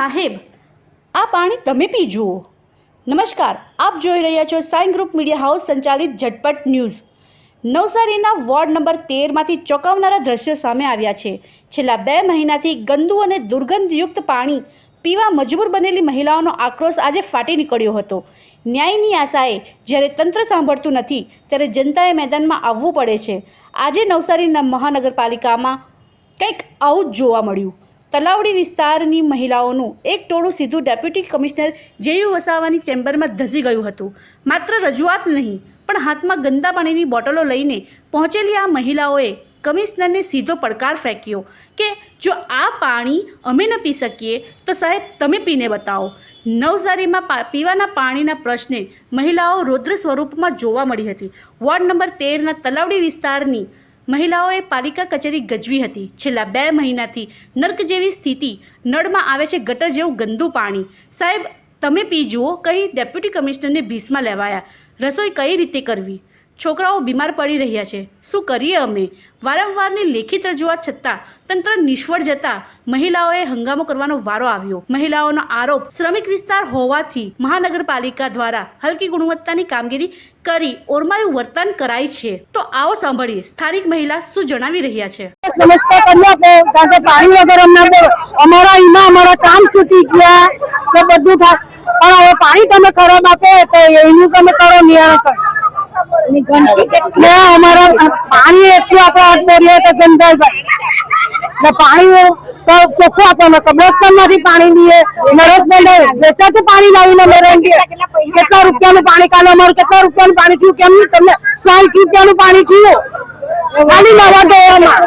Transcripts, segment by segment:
સાહેબ, આ પાણી તમે પી જુઓ. નમસ્કાર, આપ જોઈ રહ્યા છો સાઈન ગ્રુપ મીડિયા હાઉસ સંચાલિત ઝટપટ ન્યૂઝ. નવસારીના વોર્ડ નંબર તેરમાંથી ચોંકાવનારા દ્રશ્યો સામે આવ્યા છે. છેલ્લા બે મહિનાથી ગંદુ અને દુર્ગંધયુક્ત પાણી પીવા મજબૂર બનેલી મહિલાઓનો આક્રોશ આજે ફાટી નીકળ્યો હતો. ન્યાયની આશાએ જ્યારે તંત્ર સાંભળતું નથી, ત્યારે જનતાએ મેદાનમાં આવવું પડે છે. આજે નવસારીના મહાનગરપાલિકામાં કંઈક આવું જ જોવા મળ્યું. તલાવડી વિસ્તારની મહિલાઓનું એક ટોળું સીધું ડેપ્યુટી કમિશનર જેયુ વસાવાની ચેમ્બરમાં ધસી ગયું હતું. માત્ર રજૂઆત નહીં, પણ હાથમાં ગંદા પાણીની બોટલો લઈને પહોંચેલી આ મહિલાઓએ કમિશનરને સીધો પડકાર ફેંક્યો કે જો આ પાણી અમે ન પી શકીએ, તો સાહેબ તમે પીને બતાવો. નવસારીમાં પીવાના પાણીના પ્રશ્ને મહિલાઓ રૌદ્ર સ્વરૂપમાં જોવા મળી હતી. વોર્ડ નંબર તેરના તલાવડી વિસ્તારની મહિલાઓએ પાલિકા કચેરી ગજવી હતી. છેલ્લા બે મહિનાથી નર્ક જેવી સ્થિતિ નળમાં આવે છે ગટર જેવું ગંદુ પાણી. સાહેબ, તમે પી જુઓ, કહી ડેપ્યુટી કમિશનરને ભીસમાં લેવાયા. રસોઈ કઈ રીતે કરવી? છોકરાઓ બીમાર પડી રહ્યા છે. શું કરીએ અમે? વારંવારની લેખિત રજૂઆત છતાં તંત્ર નિષ્ફળ જતા મહિલાઓએ હંગામો કરવાનો વારો આવ્યો. મહિલાઓનો આરોપ શ્રમિક વિસ્તાર હોવાથી મહાનગરપાલિકા દ્વારા હલકી ગુણવત્તાની કામગીરી કરી ઓરમાયું વર્તન કરાય છે. તો આવો સાંભળીએ, સ્થાનિક મહિલા શું જણાવી રહ્યા છે? કરી કામ છૂટી ગયા, તો બધું પણ હવે પાણી તમે ખરાબ આપો તો એનું તમે કરો નિયમ ને અમારો પાણી એટલું આપણે હાથ બોલીએ તો ગંધાય ભાઈ? ને પાણી તો ચોખ્ખું આપો ને કબ્રસ્તાનમાંથી પાણી દઈએ નરેશભાઈ વેચાતું પાણી લાવીને મેળવીએ કેટલા રૂપિયાનું પાણી કાલે અમારું, કેટલા રૂપિયાનું પાણી થયું? કેમ તમને સાઠ રૂપિયાનું પાણી થયું. ખાલી નવા દેવામાં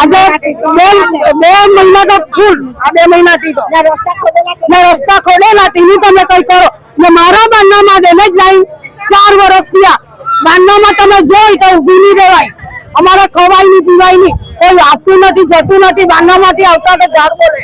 આજે બે મહિના તો ફૂલ આ બે મહિનાથી તો. રસ્તા ખોદેલા તેની તમે કઈ કરો? ને મારા બાંધવામાં ડેમેજ લાઈન ચાર વર્ષ થયા. બાંધવામાં તમે જોઈ તો ઊભી નહીં રહેવાય. અમારે ખવાય નહીં પીવાય નહીં કોઈ આપતું નથી જતું નથી બાંધવામાંથી આવતા તો ઝાડ બોલે.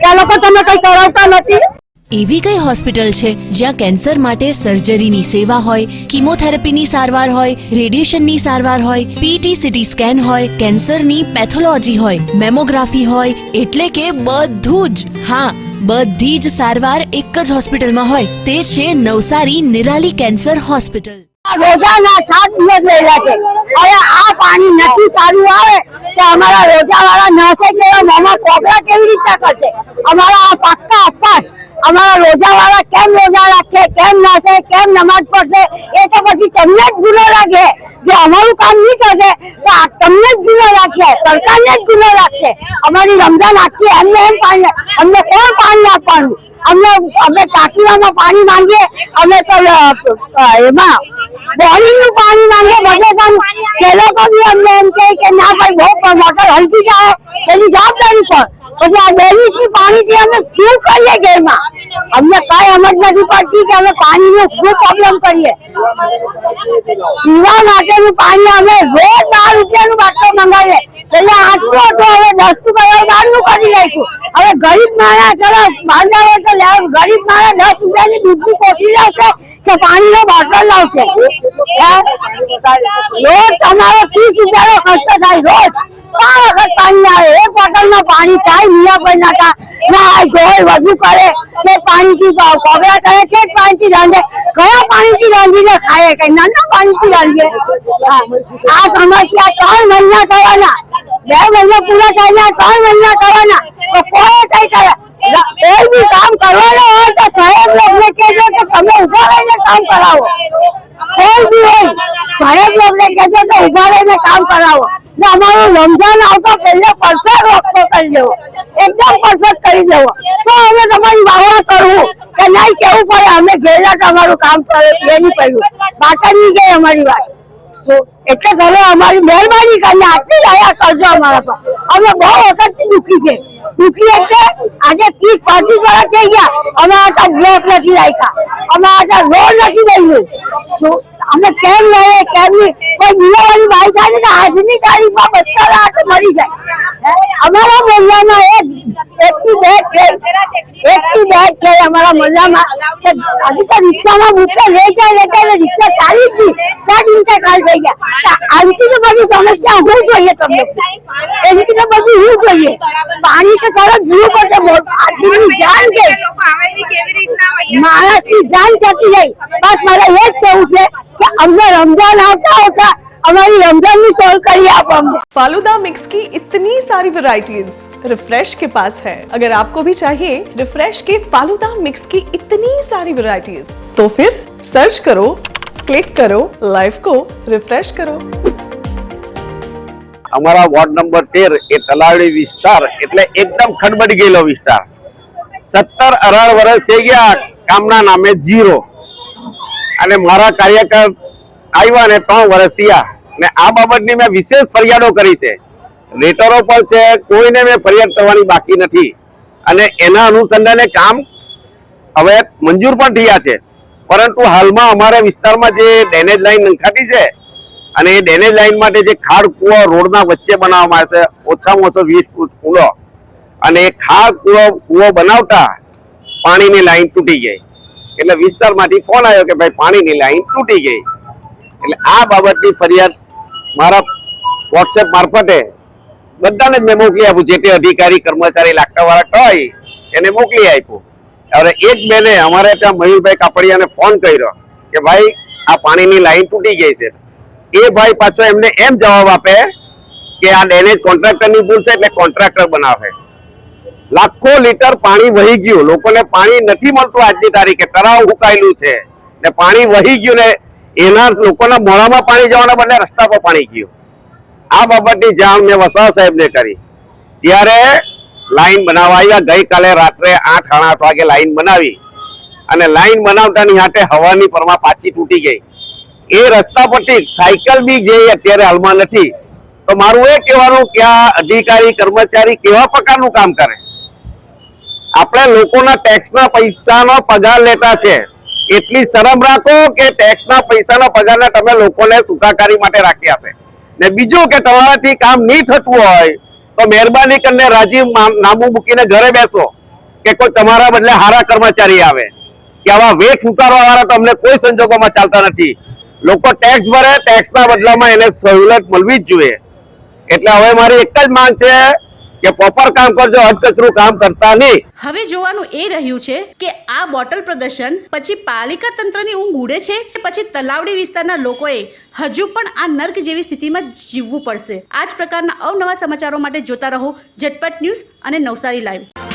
કે લોકો તમે કઈ કરાવતા નથી? એવી કઈ હોસ્પિટલ છે જ્યાં કેન્સર માટે સર્જરીની સેવા હોય, કિમોથેરાપીની સારવાર હોય, રેડિયેશનની સારવાર હોય પીટી સીટી સ્કેન હોય, કેન્સરની પેથોલોજી હોય, મેમોગ્રાફી હોય, એટલે કે બધું જ. હા, બધી જ સારવાર એક જ હોસ્પિટલમાં હોય, તે છે નવસારી નિરાલી કેન્સર હોસ્પિટલ. રોજાના સાત દિવસ રહેલા છે. હવે આ પાણી નથી સારું આવે, તો અમારા રોજા વાળા નસે કેવા મોમાં કોબરા કેવી રીતના કરશે? અમારા આ પાક્કા અપાસ અમારા રોજા વાળા કેમ રોજા રાખે, કેમ નાશે કેમ નમાજ પડશે એ તો પછી તમને જ ગુનો લાગે. જો અમારું કામ નહીં થશે, તો તમને જ ગુનો રાખશે સરકારને જ ગુનો રાખશે અમારી રમજાન આખી અમને એમ પાણી, અમને કોણ પાણી આપવાનું? અમને, અમે ટાંકીમાં પાણી માંગીએ, અમે તો એમાં બોરિંગનું પાણી માંગીએ બધે તે લોકો બી અમને એમ કે, ના ભાઈ, બહુ મોટર હલકી જાય એની જવાબદારી પર પછી આ બેલીસી પાણીથી અમે શું કરીએ ઘરમાં? અમને કઈ સમજ નથી પડતી કે અમે પાણીનો શું પ્રોબ્લેમ કરીએ. પીવા માટેનું પાણી અમે રોજ બાર રૂપિયાનું બાટલો મંગાવીએ. એટલે આટલું હવે દસ રૂપિયા કરી લઈશું હવે ગરીબ માણસ, ચલો બાંધાવે તો ગરીબ માણસ દસ રૂપિયાની દૂધની કોઠી લાવશે કે પાણીનો બોટલ લાવશે? રોજ તમારો ત્રીસ રૂપિયાનો ખર્ચો થાય, રોજ ત્રણ વખત પાણી આવે. એક બોટલમાં પાણી થાય મિયા પર ના વધુ કરે કે પાણીથી કોબરા કરે કે પાણીથી રાંધે? કયા પાણીથી રાંધીને ખાય? કઈ નાના પાણીથી રાંધીએ આ સમસ્યા ત્રણ મહિના થવાના. બે મહિના પૂરા થયા ત્રણ મહિના થવાના. તો કોઈ કઈ કરે? કોઈ બી કામ કરવાનું હોય તો સાહેબ લોકોને કહેજો કે તમે ઊભા રહીને કામ કરાવો. કોઈ બી હોય, સાહેબ લોકોને કહેજો કે ઊભા રહીને કામ કરાવો. અમારું રમઝાન આવતો પહેલા પરફેક્ટ વખતો કરી દેવો એકદમ પરફેક્ટ કરી દેવો તો અમે તમારી વાહવા કરવું કે નહીં કેવું પડે? અમે ગયેલા તમારું કામ કરે પાછળ નહીં પડ્યું ગઈ અમારી વાત. એટલે તમે અમારી મહેરબાની કરીને આટલી દયા કરજો અમારા પર. અમે બહુ વખતથી દુઃખી છે. દુઃખી એટલે આજે ત્રીસ, પાંત્રીસ વર્ષ થઈ ગયા. અમે આટલા બ્લોક નથી રાખ્યા. અમે આટલા રોડ નથી દઈ તો અમે કેમ લઈએ કેમ નહીં? કોઈ દિવાળી બાઈ થાય કે આજની તારીખમાં બચ્ચા હાથે મરી જાય. અમારા મોહલ્લામાં એક એકથી બે એકથી બે છે અમારા મોહલ્લામાં કે હજી તો રિક્ષામાં જાય લેતા એટલે રિક્ષા ચાલી જ નહીં. ચાર દિવસે કાલ થઈ ગયા. આનથી તો બધી સમસ્યા હું જોઈએ તમને. એનથી તો બધું હું જોઈએ. પાણી તો સારા જીવ પડશે. આજીની જાન ગઈ. માણસની જાન જતી રહી. બસ મારે એ જ કહેવું છે. અમને રમઝાન આવતા હતા हमारी रमज़ान भी सॉल्व कर फालूदा मिक्स की इतनी सारी वैरायटीज रिफ्रेश के पास है। अगर आपको भी चाहिए रिफ्रेश के फालूदा मिक्स की इतनी सारी वैरायटीज तो फिर सर्च करो क्लिक करो लाइफ को रिफ्रेश करो। हमारा वार्ड नंबर तेर એ तलाड़ी विस्तार इतने एकदम खड़बड़ गेलो विस्तार। सत्तर अरार वर्ष થઈ गया कामना नामे ज़ीरो। અને મારા કાર્યકર આવ્યા ને ત્રણ વર્ષ થયા. ને આ બાબતની મેં વિશેષ ફરિયાદો કરી છે. લેટરો પણ છે, કોઈને મેં ફરિયાદ કરવાની બાકી નથી. અને એના અનુસંધાને કામ હવે મંજૂર પણ થયા છે. પરંતુ હાલમાં અમારા વિસ્તારમાં જે ડેનેજ લાઈન નંખાતી છે અને એ ડેનેજ લાઈન માટે જે ખાડ, કૂવો રોડના વચ્ચે બનાવવામાં આવે છે, ઓછામાં ઓછો વીસ ફૂટ કૂવો. અને એ ખાડ, કૂવો કૂવો બનાવતા પાણીની લાઈન તૂટી ગઈ. એટલે વિસ્તારમાંથી ફોન આવ્યો કે ભાઈ પાણીની લાઈન તૂટી ગઈ. એટલે આ બાબતની ફરિયાદ મારા વોટ્સએપ મારફતે બધાને જ મેં મોકલી આપું, જે તે અધિકારી, કર્મચારી લાગતા વાળા હોય એને મોકલી આપ્યું. હવે એક બેને અમારે ત્યાં મયુરભાઈ કાપડિયાને ફોન કર્યો કે ભાઈ, આ પાણીની લાઈન તૂટી ગઈ છે. એ ભાઈ પાછો એમને એમ જવાબ આપે કે આ ડેમેજ કોન્ટ્રાક્ટરની ભૂલ છે, એટલે કોન્ટ્રાક્ટર બનાવે. લાખો લીટર પાણી વહી ગયું. લોકોને પાણી નથી મળતું આજની તારીખે. તળાવ ઉકાયેલું છે. ને પાણી વહી ગયું ને એના લોકોના મોડામાં પાણી જવાના બદલે રસ્તા પર પાણી ગયું. આ બાબતની જાણ મેં વસાવા સાહેબને કરી. ત્યારે લાઈન બનાવવા આવ્યા. ગઈકાલે રાત્રે આઠ આણા આઠ વાગે લાઈન બનાવી. અને લાઈન બનાવતાની હાટે હવાની પરમાં પાછી તૂટી ગઈ. એ રસ્તા પરથી સાયકલ બી જે અત્યારે હાલમાં નથી. તો મારું એ કહેવાનું કે આ અધિકારી, કર્મચારી કેવા પ્રકારનું કામ કરે? આપણે લોકોના ટેક્સના પૈસાનો પગાર લેતા છે. એટલી શરમ રાખો કે ટેક્સના પૈસાના પગારને તમે લોકોને સુખાકારી માટે રાખી આપે. ને બીજું કે તમારાથી કામ નહીં થતું હોય, તો મહેરબાની કરીને રાજીવ નામ- મૂકીને ઘરે બેસો કે કોઈ તમારા બદલે હારા કર્મચારી આવે. કે આવા વેઠ ઉતારવા વાળા તો અમને કોઈ સંજોગોમાં ચાલતા નથી. લોકો ટેક્સ ભરે ટેક્સના બદલામાં એને સહુલત મળવી જ જોઈએ. એટલે હવે મારી એક જ માંગ છે કે પ્રોપર કામ કરજો અટકચરું કામ કરતા નહીં. હવે જોવાનું એ રહ્યું છે કે આ બોટલ પ્રદર્શન પછી પાલિકા તંત્રની ઊંઘ ઉડે છે કે પછી તલાવડી વિસ્તારના લોકોએ હજુ પણ આ નર્ક જેવી સ્થિતિમાં જીવવું પડશે. આ જ પ્રકારના અવનવા સમાચારો માટે જોતા રહો. ઝટપટ ન્યૂઝ અને નવસારી લાઈવ.